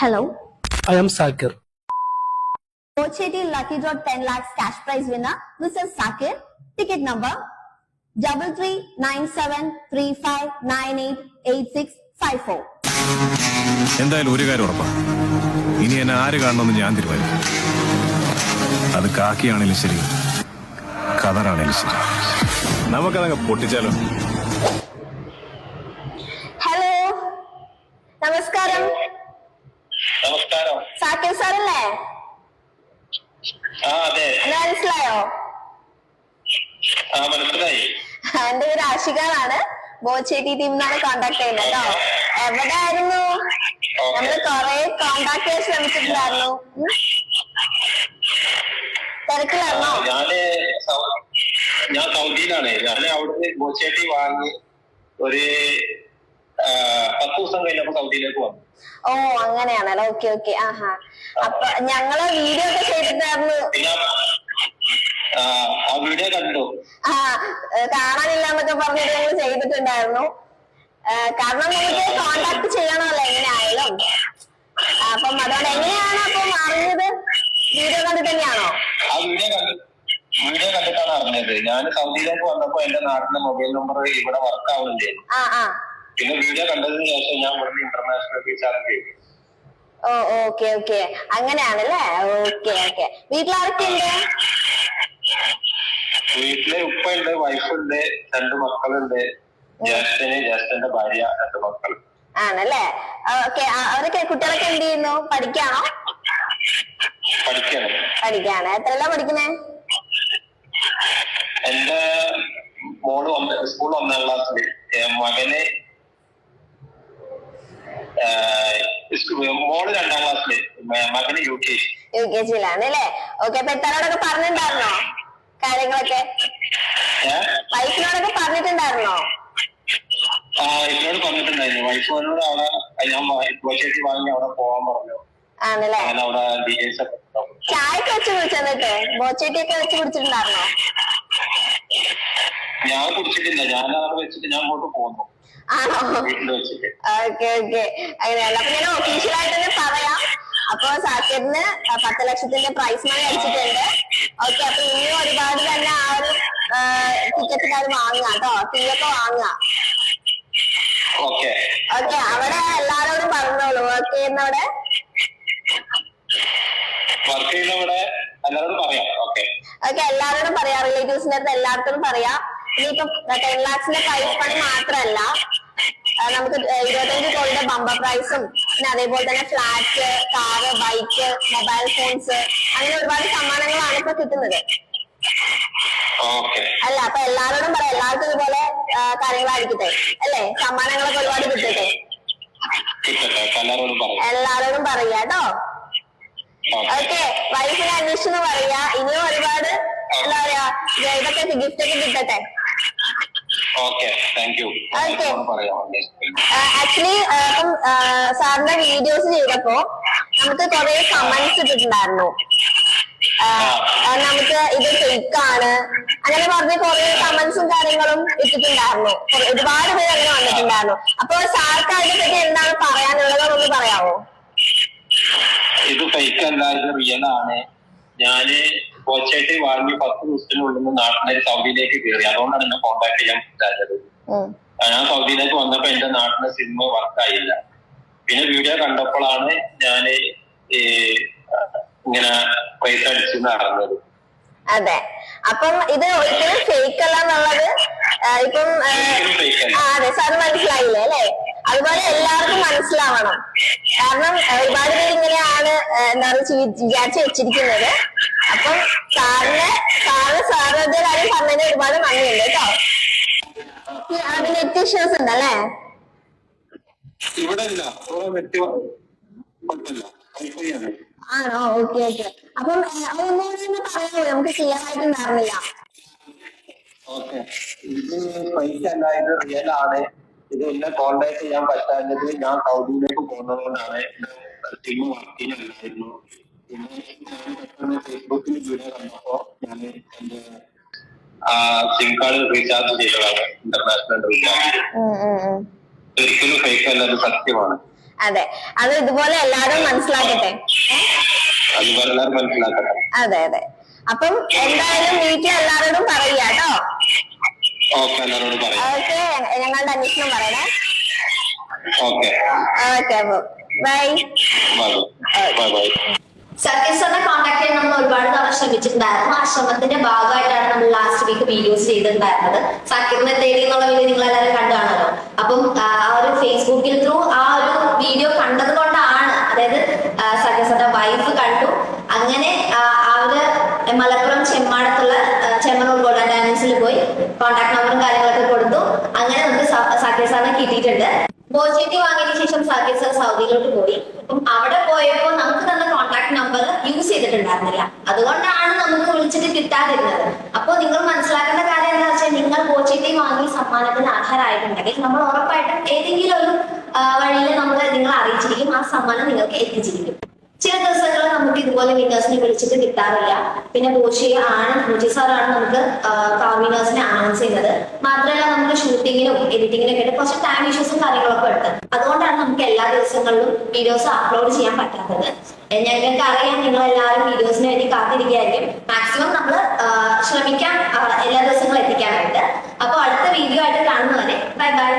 Hello I am Zakir lucky dot ten lakhs cash prize winner this is Zakir ticket number double three nine seven three five nine eight eight six five four എന്തായാലും ഒരു കാര്യം ഉറപ്പാ. ഇനി എന്നെ ആര് കാണണമെന്ന് ഞാൻ തീരുമാനിക്കും. അത് കാക്കിയാണെങ്കിലും ശരി കതറാണെങ്കിലും ശരി. നമുക്കതങ്ങ് പൊട്ടിച്ചാലോ? ഹലോ നമസ്കാരം. സാക്കിർ സാറല്ലേ മനസ്സിലായോ? എന്റെ പേര് ആഷികാണ്. ബോച്ചേട്ടി ടീം നിന്നാണ് കോണ്ടാക്ട് ചെയ്യുന്നത് കേട്ടോ എവിടെ ആയിരുന്നു നമ്മൾ കൊറേ കോണ്ടാക്ട് ചെയ്യാൻ ശ്രമിച്ചിട്ടുണ്ടായിരുന്നു. തിരക്കിലായിരുന്നോ ഞാൻ ഞാൻ സൗദിയിലാണ്. ഞാൻ അവിടുന്ന് ബോച്ചേട്ടി വാങ്ങി ഒരു പത്ത് ദിവസം കഴിഞ്ഞപ്പോ സൗദിയിലേക്ക് വന്നു. ഓ അങ്ങനെയാണല്ലോ? Okay okay. ആഹാ. അപ്പൊ ഞങ്ങൾ വീഡിയോ ഒക്കെ ചെയ്തിട്ടായിരുന്നു. ആ, വീഡിയോ കണ്ടു. ആ കാണാനില്ല എന്നൊക്കെ പറഞ്ഞിട്ട് ഞങ്ങൾ ചെയ്തിട്ടുണ്ടായിരുന്നു. കാരണം നമുക്ക് കോണ്ടാക്ട് ചെയ്യണമല്ലോ എങ്ങനെയായാലും. അപ്പം അതുകൊണ്ട് എങ്ങനെയാണ് അപ്പം അറിഞ്ഞത്? വീഡിയോ കണ്ടിട്ട് തന്നെയാണോ? ആ വീഡിയോ കണ്ടു വീഡിയോ കണ്ടിട്ടാണ് അറിഞ്ഞത്. ഞാൻ സൗദിയിലേക്ക് വന്നപ്പോ എന്റെ നാട്ടിലെ മൊബൈൽ നമ്പർ ഇവിടെ വർക്ക് ആവുന്നില്ലേ? ആ ആ. പിന്നെ വീഡിയോ കണ്ടതിന് ശേഷം ഞാൻ ഇവിടുന്ന് ഇന്റർനാഷണൽ റീചാർജ് ചെയ്തു ഓ ഓക്കെ ഓക്കെ. അങ്ങനെയാണല്ലേ? Okay okay. ഉപ്പ വീട്ടിലെ വൈഫ് വൈഫുണ്ട് രണ്ട് മക്കളുണ്ട്. ജ്യേഷ്ഠന് ജ്യേഷ്ഠന്റെ ഭാര്യ രണ്ട് മക്കൾ. ആണല്ലേ? ഓക്കെ. അവരൊക്കെ കുട്ടികളൊക്കെ എന്ത് ചെയ്യുന്നു? പഠിക്കാണോ പഠിക്കാണ് പഠിക്കാണ് എത്രയല്ല പഠിക്കുന്നേ? എന്റെ മോൾ സ്കൂൾ ഒന്നാം ക്ലാസ്സിൽ മകന് മോൾ രണ്ടാം ക്ലാസ്സിൽ മകന് യു കെ യു കെ ജിയിലാണ് അല്ലേ? ഓക്കെ അപ്പൊ പറഞ്ഞിട്ടുണ്ടായിരുന്നോ? കാര്യങ്ങളൊക്കെ? വൈഫിനോടൊക്കെ പറഞ്ഞിട്ടുണ്ടായിരുന്നോ? ആ എന്നോട് പറഞ്ഞിട്ടുണ്ടായിരുന്നു. വൈഫിനോട് അവിടെ ഞാൻ വാങ്ങി അവിടെ പോവാൻ പറഞ്ഞു. ആണല്ലേ? ഞാൻ അവിടെ ഡീറ്റെയിൽസ് ഒക്കെ കൊടുത്തു. ചായക്ക് വെച്ച് കുടിച്ചെന്നിട്ട്? ബോച്ചേട്ടിയൊക്കെ വെച്ച് കുടിച്ചിട്ടുണ്ടായിരുന്നോ? ഞാൻ കുടിച്ചിട്ടില്ല. ഞാൻ അവിടെ വെച്ചിട്ട് ഞാൻ അങ്ങോട്ട് പോന്നു. ആണോ? Okay okay. അങ്ങനെയല്ല. അപ്പൊ ഞാൻ ഒഫീഷ്യലായിട്ട് തന്നെ പറയാം. അപ്പൊ സാക്കിറിന് പത്ത് ലക്ഷത്തിന്റെ പ്രൈസ് മണി അടിച്ചിട്ടുണ്ട് ഓക്കെ അപ്പൊ ഇനിയും ഒരുപാട് തന്നെ ആ ഒരു ടിക്കറ്റ് കാര്യം വാങ്ങുക കേട്ടോ. ഫീ ഒക്കെ വാങ്ങുക. ഓക്കെ. അവിടെ എല്ലാരോടും പറഞ്ഞോളൂ. വർക്ക് ചെയ്യുന്നവിടെ? വർക്ക് ചെയ്യുന്നവിടെ എല്ലാവരോടും പറയാം. ഓക്കെ. ഓക്കെ എല്ലാവരോടും പറയാം. റിലേറ്റീവ്സിന്റെ അടുത്ത് എല്ലാവർക്കും പറയാം. ഇനിയിപ്പം ടെൻ ലാക്സിന്റെ പ്രൈസ് പണി മാത്രമല്ല ആ, നമുക്ക് ഇരുപത്തഞ്ച് കോടിയുടെ ബമ്പർ പ്രൈസും പിന്നെ അതേപോലെ തന്നെ flat car bike mobile phones അങ്ങനെ ഒരുപാട് സമ്മാനങ്ങളാണ് ഇപ്പൊ കിട്ടുന്നത്. അല്ല അപ്പൊ എല്ലാവരോടും പറയാം എല്ലാവർക്കും ഇതുപോലെ കാര്യങ്ങളായിരിക്കട്ടെ അല്ലേ? സമ്മാനങ്ങളൊക്കെ ഒരുപാട് കിട്ടട്ടെ. എല്ലാരോടും എല്ലാവരോടും പറയാം കേട്ടോ. ഓക്കെ. വൈഫിനെ അന്വേഷിച്ചെന്ന് പറയാ. ഇനിയും ഒരുപാട് എന്താ പറയാ ഗിഫ്റ്റ് ഒക്കെ കിട്ടട്ടെ ഓക്കെ താങ്ക് യു Okay. പറയാം ആക്ച്വലി ഇപ്പം സാറിന്റെ വീഡിയോസ് ചെയ്തപ്പോ നമുക്ക് കുറെ കമന്റ്സ് ഇട്ടിട്ടുണ്ടായിരുന്നു. നമുക്ക് ഇത് ഫേക്ക് ആണ്. അങ്ങനെ പറഞ്ഞ് കുറെ കമന്റ്സും കാര്യങ്ങളും ഇട്ടിട്ടുണ്ടായിരുന്നു. ഒരുപാട് പേര് അങ്ങനെ വന്നിട്ടുണ്ടായിരുന്നു. അപ്പൊ സാർക്ക് അതിനെ പറ്റി എന്താണ് പറയാനുള്ളത് ഒന്ന് പറയാമോ ഇത് ഫേക്ക് അല്ല ഇത് റിയൽ ആണ്. ഞാൻ കോച്ചായിട്ട് വാങ്ങി പത്ത് ദിവസത്തിനുള്ളിൽ നാട്ടിലെ സൗദിയിലേക്ക് കയറി. അതുകൊണ്ടാണ് എന്നെ കോൺടാക്ട് ചെയ്യാൻ പറ്റാത്തത് ഞാൻ സൗദിയിലേക്ക് വന്നപ്പോ എന്റെ നാട്ടിലെ സിനിമ വർക്കായില്ല പിന്നെ വീഡിയോ കണ്ടപ്പോഴാണ് ഞാൻ ഇങ്ങനെ പൈസ അടിച്ചു നടന്നത്. അതെ. അപ്പം ഇത് ഒരിക്കലും ഫേക്ക് അല്ല എന്നുള്ളത് ഇപ്പം അതെ. സാർ മനസ്സിലായില്ലേ അല്ലെ? അതുപോലെ എല്ലാവർക്കും മനസ്സിലാവണം. കാരണം ഒരുപാട് പേര് ഇങ്ങനെയാണ് എന്താ പറയുക വിചാരിച്ച് വെച്ചിരിക്കുന്നത്. അപ്പം സാറിന് സാറ് സാറിന്റെ കാര്യം പറഞ്ഞതിന് ഒരുപാട് നന്ദിയുണ്ട് കേട്ടോ. അതിന് നെറ്റ് ഇഷ്യൂസ് ഉണ്ടല്ലേ? ഇവിടെ ഇല്ല. ആണ്. Okay okay. അപ്പം ഒന്നും പറയാമോ? നമുക്ക് ക്ലിയർ ആയിട്ടുണ്ടായിരുന്നില്ല ഓക്കെ. ഇത് പൈസ അല്ല ഇത് റിയൽ ആണ്. ഇത് എന്നെ കോണ്ടാക്ട് ചെയ്യാൻ പറ്റാഞ്ഞത് ഞാൻ സൗദിയിലേക്ക് പോകുന്നത് കൊണ്ടാണ് വർക്കിന് വർക്കിനല്ലായിരുന്നു പിന്നെ ഫേസ്ബുക്കിൽ വീഡിയോ കണ്ടപ്പോ ഞാൻ എന്റെ സിം കാർഡ് റീചാർജ് ചെയ്തതാണ് ഇന്റർനാഷണൽ റീചാർജ് ഒരിക്കലും ഫേക്ക് അല്ല സത്യമാണ്. അതെ. അത് ഇതുപോലെ എല്ലാവരും മനസ്സിലാക്കട്ടെ? അതുപോലെ എല്ലാവരും മനസ്സിലാക്കട്ടെ. അതെ അതെ. അപ്പം എന്തായാലും വീട്ടിൽ എല്ലാവരോടും പറയുക കേട്ടോ. ഓക്കെ എല്ലാവരോടും പറയാം. ഓക്കെ ഞങ്ങളുടെ അന്വേഷണം പറയണേ. ഓക്കെ. ഓക്കെ അപ്പൊ bye. By. Bye bye. സത്യസറിനെ contact ചെയ്യാൻ നമ്മൾ ഒരുപാട് തവണ ശ്രമിച്ചിട്ടുണ്ടായിരുന്നു. ആ ശ്രമത്തിന്റെ ഭാഗമായിട്ടാണ് നമ്മൾ ലാസ്റ്റ് വീക്ക് വീഡിയോസ് ചെയ്തിട്ടുണ്ടായിരുന്നത്. സക്കീറിനെ തേടി എന്നുള്ള വീഡിയോ നിങ്ങൾ എല്ലാവരും കണ്ടാണല്ലോ അപ്പം ആ ഒരു ഫേസ്ബുക്കിൽ ത്രൂ ആ ഒരു വീഡിയോ കണ്ടത് കൊണ്ടാണ്. അതായത് സത്യസന്ധ വൈഫ് കണ്ടു. അങ്ങനെ ആ, അവർ മലപ്പുറം ചെമ്മാടത്തുള്ള ചെമ്മനോട് ചെമ്മണൂർ ഡയമണ്ട്സിൽ പോയി കോൺടാക്ട് നമ്പറും കാര്യങ്ങളൊക്കെ കൊടുത്തു. അങ്ങനെ നമുക്ക് സാക്കിയ സാറിനെ കിട്ടിയിട്ടുണ്ട്. പോസിറ്റീവ് വാങ്ങിയതിനു ശേഷം സാക്കിയ സാർ സൗദിയിലോട്ട് പോയി. അപ്പം അവിടെ പോയപ്പോൾ നമുക്ക് തന്ന കോൺടാക്ട് നമ്പർ യൂസ് ചെയ്തിട്ടുണ്ടായിരുന്നില്ല. അതുകൊണ്ടാണ് നമുക്ക് വിളിച്ചിട്ട് കിട്ടാതിരുന്നത്. അപ്പോൾ നിങ്ങൾ മനസ്സിലാക്കേണ്ട കാര്യം എന്താ വെച്ചാൽ നിങ്ങൾ പോസിറ്റീവ് വാങ്ങി സമ്മാനത്തിന് അർഹരായിട്ടുണ്ടെങ്കിൽ നമ്മൾ ഉറപ്പായിട്ടും ഏതെങ്കിലും ഒരു വഴിയിൽ നമ്മൾ നിങ്ങളെ അറിയിച്ചിരിക്കും. ആ സമ്മാനം നിങ്ങൾക്ക് എത്തിച്ചിരിക്കും. ചില ദിവസങ്ങളിൽ നമുക്ക് ഇതുപോലെ വിന്നേഴ്സിനെ വിളിച്ചിട്ട് കിട്ടാറില്ല. പിന്നെ ബോഷിയെ ആണ് ബോജി സാറാണ് നമുക്ക് കാവിനേഴ്സിനെ അനൗൺസ് ചെയ്യുന്നത്. മാത്രമല്ല നമുക്ക് ഷൂട്ടിങ്ങിനും എഡിറ്റിങ്ങിനും ഒക്കെ കുറച്ച് ടൈം ഇഷ്യൂസും കാര്യങ്ങളൊക്കെ ഉണ്ട്. അതുകൊണ്ടാണ് നമുക്ക് എല്ലാ ദിവസങ്ങളിലും വീഡിയോസ് അപ്ലോഡ് ചെയ്യാൻ പറ്റാത്തത്. ഞങ്ങൾക്ക് അറിയാം നിങ്ങൾ എല്ലാവരും വീഡിയോസിന് വേണ്ടി കാത്തിരിക്കുകയായിരിക്കും. മാക്സിമം നമ്മൾ ശ്രമിക്കാം എല്ലാ ദിവസങ്ങളും എത്തിക്കാനായിട്ട്. അപ്പോൾ അടുത്ത വീഡിയോ ആയിട്ട് കാണുന്നവരെ ബൈ ബൈ